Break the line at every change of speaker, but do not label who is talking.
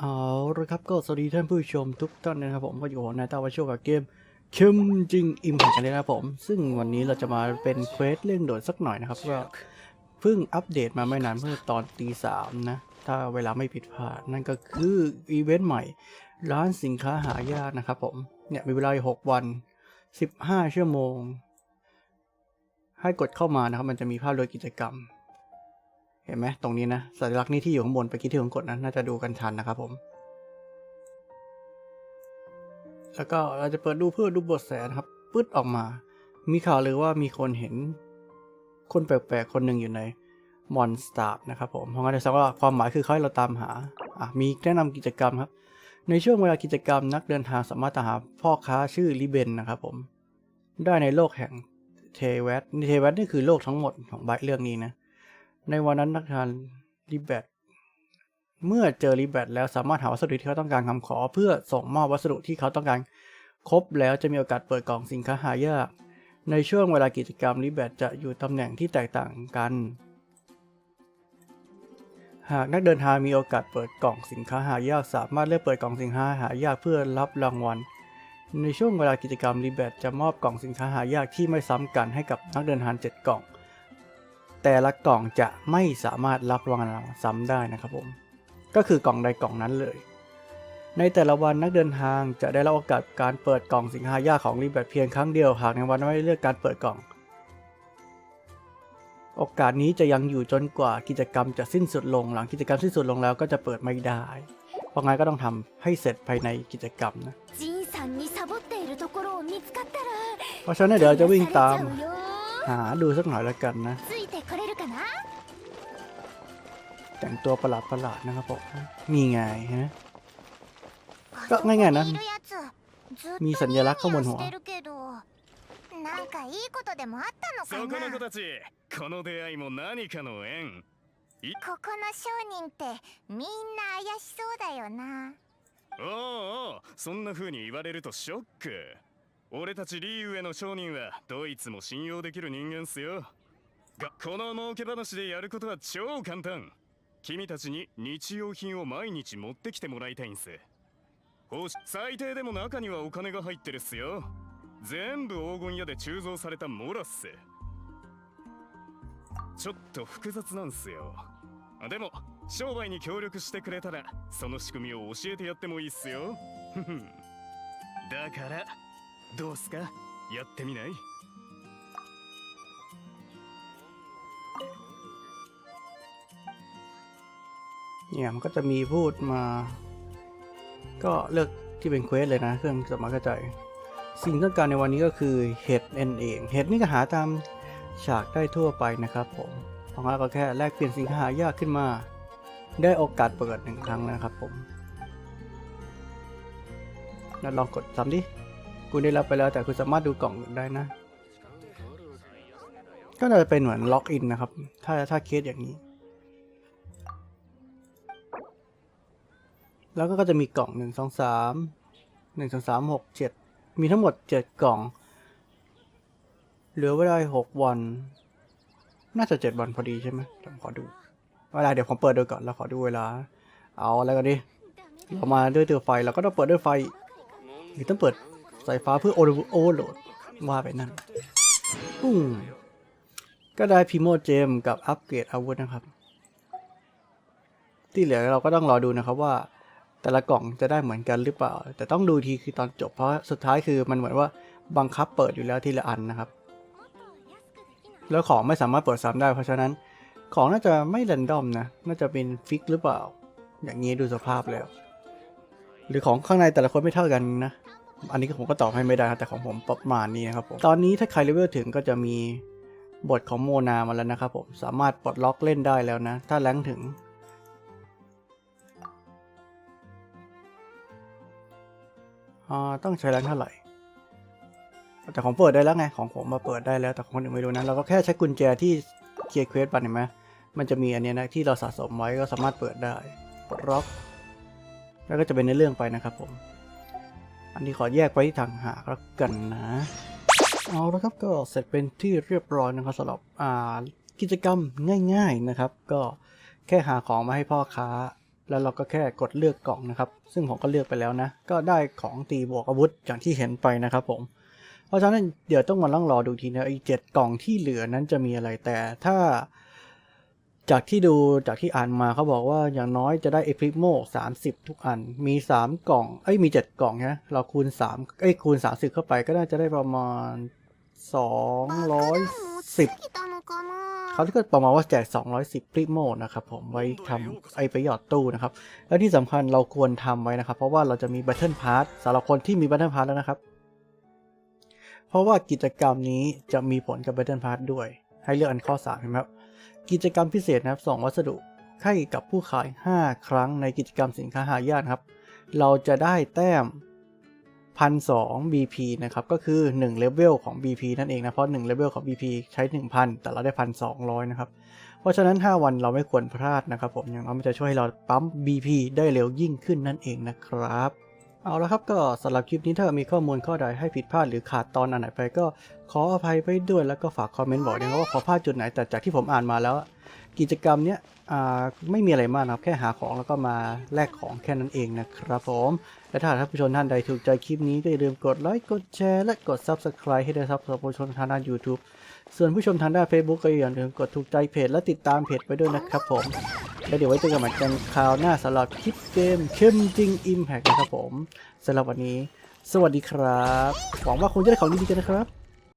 เอาละครับก็สวัสดีท่านผู้ชมทุกท่านนะครับผมก็อยู่กับนายตาวาโชกับเกมเคมจริงอิมแพคกันเลยนะครับผม ซึ่งวันนี้เราจะมาเป็นเควสเร่งด่วนสักหน่อยนะครับก็เพิ่งอัปเดตมาไม่นานเมื่อตอนตีสามนะ ถ้าเวลาไม่ผิดพลาด นั่นก็คืออีเวนต์ใหม่ ร้านสินค้าหายากนะครับผมเนี่ยมีเวลาหกวันสิบห้าชั่วโมง ให้กดเข้ามานะครับ มันจะมีภาพโดยกิจกรรม เห็นไหมตรงนี้นะสัญลักษณ์นี้ที่อยู่ข้างบนไปคิดที่ผมกดนะน่าจะดูกันทันนะครับผม แล้วก็เราจะเปิดดูเพื่อดูบทแสนะครับปึ๊ดออกมา มีข่าวเลยว่ามีคนเห็น คนแปลกๆคนหนึ่งอยู่ในมอนสตาร์นะครับผมเพราะงั้นจะว่าความหมายคือเขาให้เราตามหาอะมีแนะนำกิจกรรมครับ ในช่วงเวลากิจกรรมนักเดินทางสามารถหาพ่อค้าชื่อลิเบนนะครับผม ได้ในโลกแห่งเทเวตเทเวตนี่คือโลกทั้งหมดของใบเรื่องนี้นะ ในวันนั้นนักทานริแบตเมื่อเจอริแบตแล้วสามารถหาวัสดุที่เขาต้องการคำขอ เพื่อส่งมอบวัสดุที่เขาต้องการครบแล้วจะมีโอกาสเปิดกล่องสินค้าหายาก ในช่วงเวลากิจกรรมริแบตจะอยู่ตำแหน่งที่แตกต่างกัน หากนักเดินทางมีโอกาสเปิดกล่องสินค้าหายาก สามารถเลือกเปิดกล่องสินค้าหายากเพื่อรับรางวัล ในช่วงเวลากิจกรรมรีแบตจะมอบกล่องสินค้าหายากที่ไม่ซ้ำกันให้กับนักเดินทาง 7 กล่อง แต่ละกล่องจะไม่สามารถรับรางวัลซ้ำได้นะครับผม ก็คือกล่องใดกล่องนั้นเลย ในแต่ละวันนักเดินทางจะได้รับโอกาสการเปิดกล่องสินค้ายากของรีแบทเพียงครั้งเดียวหากในวันไม่ได้เลือกการเปิดกล่อง โอกาสนี้จะยังอยู่จนกว่ากิจกรรมจะสิ้นสุดลง หลังกิจกรรมสิ้นสุดลงแล้วก็จะเปิดไม่ได้ เพราะไงก็ต้องทำให้เสร็จภายในกิจกรรมนะเพราะฉะนั้นเดี๋ยวจะวิ่งตาม หาดูสักหน่อยแล้วกันนะ แต่งตัวประหลาดประหลาดๆนะครับผมมีไงฮะ ก็ง่ายๆนะ
あそこにいるやつずっと
มีสัญลักษณ์ข้างบนหัว
ニヤニヤしてるけどなんかいいことでもあったの
そこ
かな
の子たちこの出会いも何かの縁
ここの商人ってみんな怪しそうだよな
おうおうそんな風に言われるとショック俺たちリーウェの商人はどいつも信用できる人間っすよがこの儲け話でやることは超簡単 君たちに日用品を毎日持ってきてもらいたいんす。最低でも中にはお金が入ってるっすよ。全部黄金屋で鋳造されたモラっす。ちょっと複雑なんすよ。でも商売に協力してくれたらその仕組みを教えてやってもいいっすよ。ふふん。だからどうすか？やってみない？
เนี่ยมันก็จะมีพูดมา ก็เลือกที่เป็นเควสเลยนะ เครื่องสมารถกระจายสิ่งต้องการในวันนี้ก็คือเห็ดเอนเองเห็ดนี่ก็หาตามฉากได้ทั่วไปนะครับผมของเราก็แค่แลกเปลี่ยนสินค้าหายากขึ้นมา ได้โอกาสเปิดหนึ่งครั้งนะครับผมแล้วลองกดซ้ำดิคุณได้รับไปแล้วแต่คุณสามารถดูกล่องได้นะ ก็จะเป็นเหมือนล็อกอินนะครับ ถ้าถ้าเคสอย่างนี้ แล้วก็จะมีกล่องหนึ่งสองสามหนึ่งสองสามหกเจ็ดมีทั้งหมดเจ็ดกล่อง เหลือเวลาหกวัน น่าจะเจ็ดวันพอดีใช่ไหมผมขอดูเวลาเดี๋ยวผมเปิดดูก่อนแล้วขอดูเวลา เอาอะไรกันดิเรามาด้วยตัวไฟเราก็ต้องเปิดด้วยไฟหรือต้องเปิดสายฟ้าเพื่อโอโอร์โหลดว่าไปนั่นปุ้งก็ได้พิโมเจมกับอัปเกรดอาวุธนะครับ ที่เหลือเราก็ต้องรอดูนะครับว่า แต่ละกล่องจะได้เหมือนกันหรือเปล่า แต่ต้องดูทีคือตอนจบเพราะสุดท้ายคือมันเหมือนว่าบังคับเปิดอยู่แล้วทีละอันนะครับ แล้วของไม่สามารถเปิดซ้ำได้เพราะฉะนั้น ของน่าจะไม่แรนดอมนะ น่าจะเป็นฟิกหรือเปล่า อย่างนี้ดูสภาพแล้ว หรือของข้างในแต่ละคนไม่เท่ากันนะ อันนี้ผมก็ตอบให้ไม่ได้ครับแต่ของผมประมาณนี้นะครับผม ตอนนี้ถ้าใครเลเวลถึงก็จะมีบทของโมนามาแล้วนะครับผม สามารถปลดล็อกเล่นได้แล้วนะ ถ้าแรงถึง ต้องใช้แรงเท่าไหร่ แต่ของเปิดได้แล้วไง ของผมมาเปิดได้แล้ว แต่ของคนอื่นไม่รู้นะ เราก็แค่ใช้กุญแจที่เคลียร์เควสไปเห็นไหมมันจะมีอันเนี้ยนะที่เราสะสมไว้ก็สามารถเปิดได้ปลดล็อก แล้วก็จะเป็นในเรื่องไปนะครับผม อันนี้ขอแยกไว้ที่ทางหากแล้วกันนะเอาละครับก็เสร็จเป็นที่เรียบร้อยนะครับสำหรับกิจกรรมง่าย ๆนะครับ ก็แค่หาของมาให้พ่อค้า แล้วเราก็แค่กดเลือกกล่องนะครับ ซึ่งผมก็เลือกไปแล้วนะ ก็ได้ของตีบวกอาวุธอย่างที่เห็นไปนะครับผม เพราะฉะนั้นเดี๋ยวต้องมาล่องรอดูทีนะไอ้เจ็ดกล่องที่เหลือนั้นจะมีอะไรแต่ถ้า จากที่ดูจากที่อ่านมาเขาบอกว่าอย่างน้อยจะได้เอพิโมกสามสิบทุกอัน มีสามกล่อง เอ้ยมีเจ็ดกล่องนะเราคูณสามเอ้ยคูณสามสิบเข้าไปก็น่าจะได้ประมาณส
องร้อยสิบ
เขาที่ก็ประมาณว่าแจก 210พริโมนะครับผมไว้ทำไอไปหยอดตู้นะครับ และที่สำคัญเราควรทำไว้นะครับ เพราะว่าเราจะมีบัตเทิลพาร์ทสำหรับคนที่มีบัตเทิลพาร์ทแล้วนะครับ เพราะว่ากิจกรรมนี้จะมีผลกับบัตเทิลพาร์ทด้วย ให้เลือกอันข้อ3เห็นไหมครับกิจกรรมพิเศษนะครับส่งวัสดุให้กับผู้ขาย 5 ครั้งในกิจกรรมสินค้าหายากครับ เราจะได้แต้ม 1,200 BP นะครับ ก็คือ1เลเวลของ BP นั่นเองนะ เพราะ1เลเวลของ BP ใช้ 1,000 แต่เราได้ 1,200 นะครับ เพราะฉะนั้น 5 วันเราไม่ควรพลาดนะครับผม อย่างน้อยมันจะช่วยให้เราปั๊ม BP ได้เร็วยิ่งขึ้นนั่นเองนะครับ เอาละครับก็สำหรับคลิปนี้ถ้ามีข้อมูลข้อใดให้ผิดพลาดหรือขาดตอนอันไหนไปก็ขออภัยไปด้วยแล้วก็ฝากคอมเมนต์บอกด้วยนะครับว่าขอพลาดจุดไหนแต่จากที่ผมอ่านมาแล้ว กิจกรรมเนี้ยไม่มีอะไรมากนะครับ แค่หาของแล้วก็มาแลกของแค่นั้นเองนะครับผม และถ้าท่านผู้ชมท่านใดถูกใจคลิปนี้ก็อย่าลืมกดไลค์กดแชร์และกด Subscribe ให้ได้ครับสำหรับผู้ชมทางด้าน YouTube ส่วนผู้ชมทางด้าน Facebook ก็อย่าลืมกดถูกใจเพจและติดตามเพจไว้ด้วยนะครับผม แล้วเดี๋ยวไว้เจอกันใหม่กันคราวหน้าสำหรับคลิปเกมเข้มจริง Impact นะครับผมสำหรับวันนี้ สวัสดีครับ หวังว่าคงจะได้ของดีๆกันนะครับ